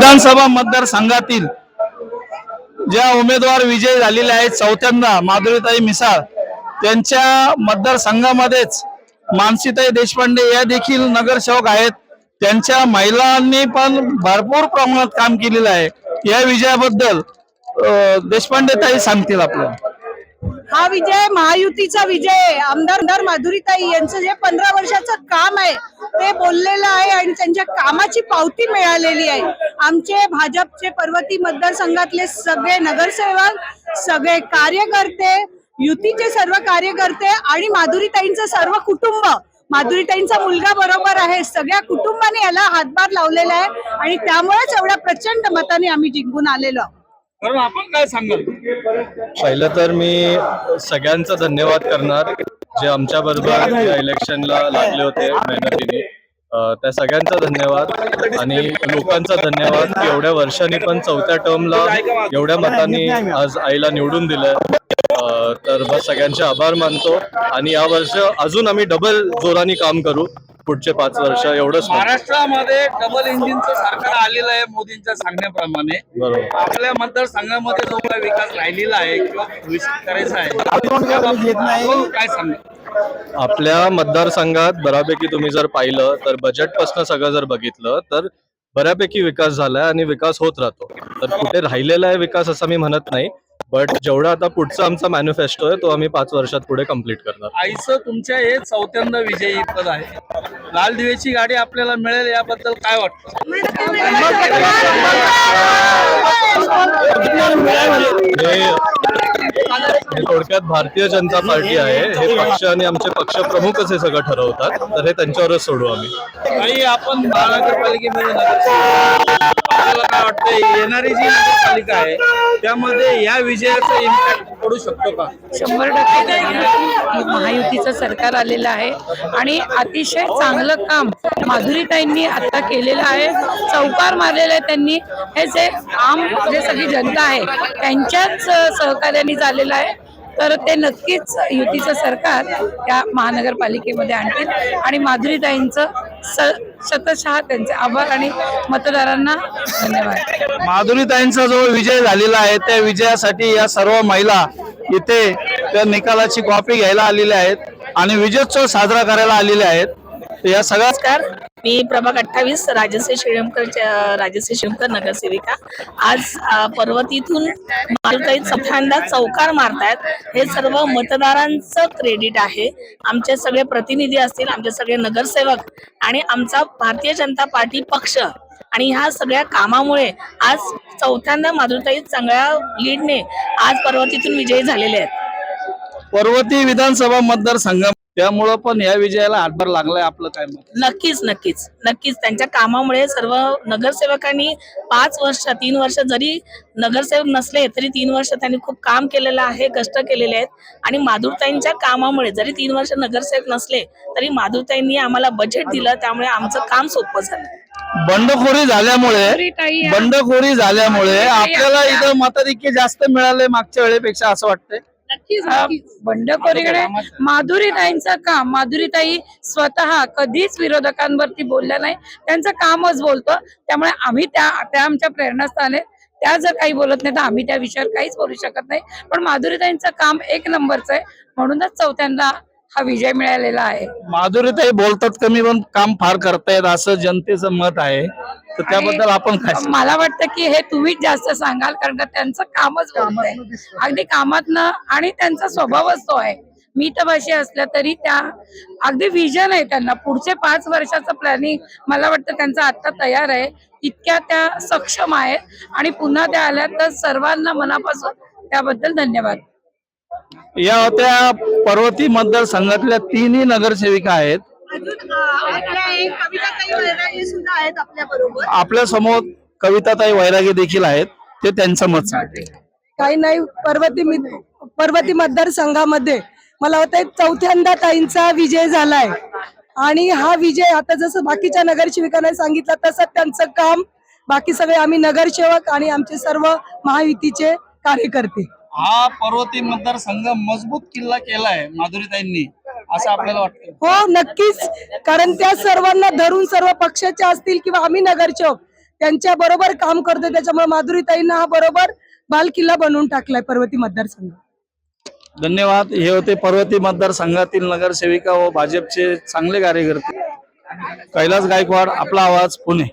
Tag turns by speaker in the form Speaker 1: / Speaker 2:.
Speaker 1: विधानसभा मतदारसंघातील ज्या उमेदवार विजयी झालेले आहेत चौथ्यांदा माधुरीताई मिसाळ त्यांच्या मतदारसंघामध्येच मानसीताई देशपांडे या देखील नगरसेवक आहेत. त्यांच्या महिलांनी पण भरपूर प्रमाणात काम केलेलं आहे. या विजयाबद्दल देशपांडे ताई सांगतील आपल्याला.
Speaker 2: हा विजय महायुतीचा विजय आमदार माधुरीताई यांचं जे पंधरा वर्षाचं काम आहे ते बोललेलं आहे आणि त्यांच्या कामाची पावती मिळालेली आहे. आमचे भाजपचे पर्वती मतदारसंघातले सगळे नगरसेवक सगळे कार्यकर्ते युतीचे सर्व कार्यकर्ते आणि माधुरीताईंचं सर्व कुटुंब. माधुरीताईंचा मुलगा बरोबर आहे. सगळ्या कुटुंबाने याला हातभार लावलेला आहे आणि त्यामुळेच एवढ्या प्रचंड मताने आम्ही जिंकून आलेलो आहोत.
Speaker 1: कारण आपण काय सांगाल?
Speaker 3: पहिलं तर मी सगळ्यांचा धन्यवाद करणार जे आमच्या बरोबर या इलेक्शनला लागले होते मेहनतीने. त्या सगळ्यांचा धन्यवाद आणि लोकांचा धन्यवाद. की एवढ्या वर्षांनी पण चौथ्या टर्मला एवढ्या मतांनी आज आईला निवडून दिलंय. तर बस सगळ्यांचे आभार मानतो. आणि या वर्ष अजून आम्ही डबल जोराने काम करू. पुढचे पाच वर्ष एवढंच.
Speaker 1: महाराष्ट्रामध्ये डबल इंजिनचं सरकार आलेलं आहे मोदींच्या सांगण्याप्रमाणे.
Speaker 3: बरोबर.
Speaker 1: आपल्या मतदारसंघामध्ये जो काही विकास राहिलेला आहे किंवा भविष्यात करायचा आहे काय सांगा?
Speaker 3: आपल्या मतदारसंघात बऱ्यापैकी तुम्ही जर पाहिलं तर बजेटपासून सगळं जर बघितलं तर बऱ्यापैकी विकास झालाय आणि विकास होत राहतो. तर कुठे राहिलेला आहे विकास असं मी म्हणत नाही. बट जेवढा आता पुढचा आमचा मॅनिफेस्टो आहे तो आम्ही पाच वर्षात पुढे कंप्लीट करणार.
Speaker 1: आईचं तुमच्या हे चौथ्यांदा विजयी पद आहे. लाल दिवेची गाडी आपल्याला मिळेल याबद्दल काय वाटतं?
Speaker 3: हे थोडक्यात भारतीय जनता पार्टी आहे. हे पक्ष आणि आमचे पक्ष प्रमुखच हे सगळं ठरवतात. तर हे त्यांच्यावरच सोडू आम्ही.
Speaker 1: काही आपण महानगरपालिकेमध्ये आपल्याला काय वाटतं येणारी जी नगरपालिका आहे त्यामध्ये या विजयाचा इम्पॅक्ट पडू शकतो का?
Speaker 4: शंभर टक्के महायुतीचं सरकार आलेलं आहे. आणि अतिशय चांगलं काम माधुरीताईंनी आता केलेलं आहे. चौकार मारलेलं आहे त्यांनी. हे जे आम जे सगळी जनता आहे त्यांच्याच सहकार्याने झालेलं आहे. तर ते नक्कीच युतीचं सरकार त्या महानगरपालिकेमध्ये आणतील. आणि माधुरीताईंचं शतशः त्यांचे आभार आणि मतदारांना धन्यवाद.
Speaker 1: माधुरीताईंचा जो विजय झालेला आहे त्या विजयासाठी या सर्व महिला इथे त्या निकालाची कॉपी घ्यायला आलेल्या आहेत आणि विजयोत्सव साजरा करायला आलेल्या आहेत. या सगळ्या
Speaker 5: नमस्कार. मी प्रभाग अठ्ठावीस राजश्री श्रीरमकर राजश्री श्रीरमकर नगरसेविका. आज पर्वतीतून मालकाईत सफ्यांदा चौकार मारतायत. हे सर्व मतदारांचं क्रेडिट आहे. आमचे सगळे प्रतिनिधी असतील आमचे सगळे नगरसेवक आणि आमचा भारतीय जनता पार्टी पक्ष. आणि ह्या सगळ्या कामामुळे आज चौथ्यांदा माधुरताई चांगल्या लीडने आज पर्वतीतून विजयी झालेले आहेत.
Speaker 1: पर्वती विधानसभा मतदारसंघ त्यामुळं पण या विजयाला हातभार लागलाय आपलं काय मत?
Speaker 5: नक्कीच नक्कीच. नक्कीच. त्यांच्या कामामुळे सर्व नगरसेवकांनी पाच वर्ष तीन वर्ष जरी नगरसेवक नसले तरी तीन वर्ष त्यांनी खूप काम केलेलं आहे कष्ट केलेले आहेत. आणि माधुरताईंच्या कामामुळे जरी तीन वर्ष नगरसेवक नसले तरी माधुरताईंनी आम्हाला बजेट दिलं त्यामुळे आमचं काम सोपं झालं.
Speaker 1: बंडखोरी झाल्यामुळे बंडखोरी झाल्यामुळे आपल्याला इथं मताधिक्य जास्त मिळाले मागच्या वेळेपेक्षा असं वाटतंय?
Speaker 4: बंडखोरीकडे माधुरीताईंचं काम माधुरीताई स्वतः कधीच विरोधकांवरती बोलल्या नाही. त्यांचं कामच बोलतं. त्यामुळे आम्ही त्या त्या आमच्या प्रेरणास्थान त्या जर काही बोलत नाही तर आम्ही त्या विषयावर काहीच बोलू शकत नाही. पण माधुरीताईंचं काम एक नंबरचं आहे. म्हणूनच चौथ्यांदा हा विजय मिळालेला आहे.
Speaker 1: माधुरीताई बोलतात कमी पण काम फार करतायत असं जनतेचं मत आहे. तर त्याबद्दल आपण काय?
Speaker 4: मला वाटतं की हे तुम्हीच जास्त सांगाल कारण का त्यांचं कामच बोलतंय. अगदी कामातनं आणि त्यांचा स्वभावच तो आहे. मितभाषी असल्या तरी त्या अगदी विजन आहे त्यांना. पुढचे पाच वर्षाचं प्लॅनिंग मला वाटतं त्यांचं आता तयार आहे. इतक्या त्या सक्षम आहेत. आणि पुन्हा त्या आल्या तर सर्वांना मनापासून त्याबद्दल धन्यवाद.
Speaker 1: या होत्या पर्वती मतदारसंघातल्या तिन्ही नगरसेविका आहेत.
Speaker 2: आपल्यासमोर कविताताई वैरागी
Speaker 1: देखील आहेत. ते त्यांचं मत सांगते
Speaker 2: काही नाही पर्वती पर्वती मतदारसंघामध्ये मला वाटतं चौथ्यांदा ताईंचा विजय झालाय. आणि हा विजय आता जसं बाकीच्या नगरसेविकांना सांगितलं तसं त्यांचं काम. बाकी सगळे आम्ही नगरसेवक आणि आमचे सर्व महायुतीचे कार्यकर्ते.
Speaker 1: हा पर्वती मतदारसंघ मजबूत किल्ला केलाय माधुरीताईंनी असं आपल्याला वाटतं
Speaker 2: हो नक्कीच. कारण त्या सर्वांना धरून सर्व पक्षाचे असतील किंवा आम्ही नगरसेवक
Speaker 6: त्यांच्या बरोबर काम करतोय. त्याच्यामुळे माधुरीताईंना हा बरोबर बालकिल्ला बनवून टाकलाय पर्वती मतदारसंघ.
Speaker 1: धन्यवाद. हे होते पर्वती मतदारसंघातील नगरसेविका व भाजपचे चांगले कार्यकर्ते. कैलास गायकवाड आपला आवाज पुणे.